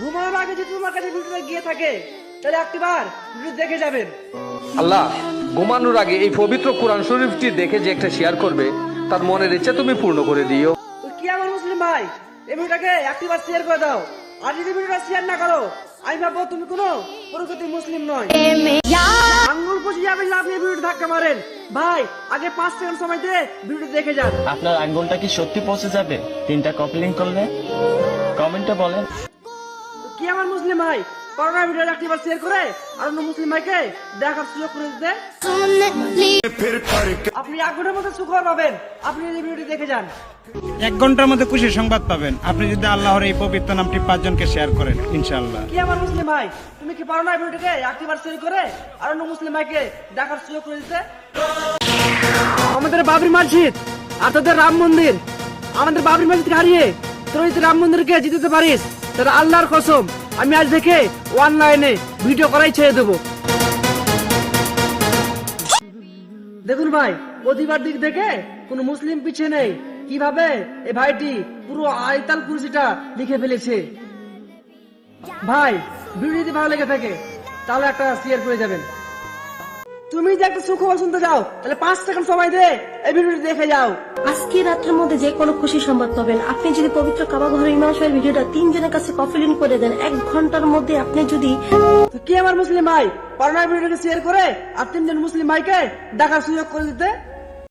ঘুমানোর আগে যদি তোমার কাছে ভিডিওটা গিয়ে থাকে তাহলে একটিবার ভিডিও দেখে যাবেন। আল্লাহ ঘুমানোর আগে এই পবিত্র কোরআন শরীফটি দেখে যে একটা শেয়ার করবে তার মনের ইচ্ছা তুমি পূর্ণ করে দিও। কি আমার মুসলিম ভাই? এই ভিডিওটাকে একটিবার শেয়ার করে দাও। আর যদি ভিডিওটা শেয়ার না করো আমি ভাববো তুমি কোনো প্রকৃতি মুসলিম নয়। আঙ্গুল কষে যাবে না আপনি ভিডিওটা ধাক্কা মারেন। ভাই আগে পাঁচ সেকেন্ড সময় দিয়ে ভিডিও দেখে যান। আপনার আঙ্গুলটা কি সত্যি পৌঁছে যাবে? তিনটা কপি লিঙ্ক করলে? কমেন্টে বলেন। আমার মুসলিম ভাই। করোনা ভিডিও একটিবার শেয়ার করে আর অন্য মুসলিম ভাইকে দেখার সুযোগ করে দিতে। আপনি এক ঘণ্টার মধ্যে সুখবর পাবেন। আপনি এই ভিডিওটি দেখে যান। এক ঘণ্টার মধ্যে খুশির সংবাদ পাবেন। আপনি যদি আল্লাহর এই পবিত্র নামটি পাঁচজনকে শেয়ার করেন ইনশাআল্লাহ। কি আমার মুসলিম ভাই? তুমি কি পারো না ভিডিওটাকে একটিবার শেয়ার করে আর অন্য মুসলিম ভাইকে দেখার সুযোগ করে দিতে? আমাদের বাবরি মসজিদ আর তোদের রাম মন্দির। আমাদের বাবরি মসজিদ হারিয়ে তোর যদি রাম মন্দিরকে জিতেতে পারিস। তাহলে আল্লাহর কসম। আমি আজ দেখে অনলাইনে ভিডিও করাই ছেড়ে দেবো। দেখুন ভাই, প্রতিবার দিক দেখে কোন মুসলিম পিছিয়ে নেই। কীভাবে এ ভাইটি পুরো আয়তাল কুরসিটা লিখে ফেলেছে। ভাই ভিডিও যদি ভালো লেগে থাকে, তাহলে একটা শেয়ার করে যাবেন। তুমি যে একটা সুখবর শুনতে যাও তাহলে পাঁচ সেকেন্ড সময় দে এই ভিডিওটি দেখে যাও। আজকে রাত্রের মধ্যে যে কোনো খুশি সংবাদ পাবেন। আপনি যদি পবিত্র কাবা ঘর ইমাম সাহেবের ভিডিওটা তিনজনের কাছে কপি লিঙ্ক করে দেন এক ঘণ্টার মধ্যে আপনি যদি কি আমার মুসলিম ভাই? করোনা ভিডিওটাকে শেয়ার করে আর তিনজন মুসলিম ভাইকে দেখার সুযোগ করে দিতে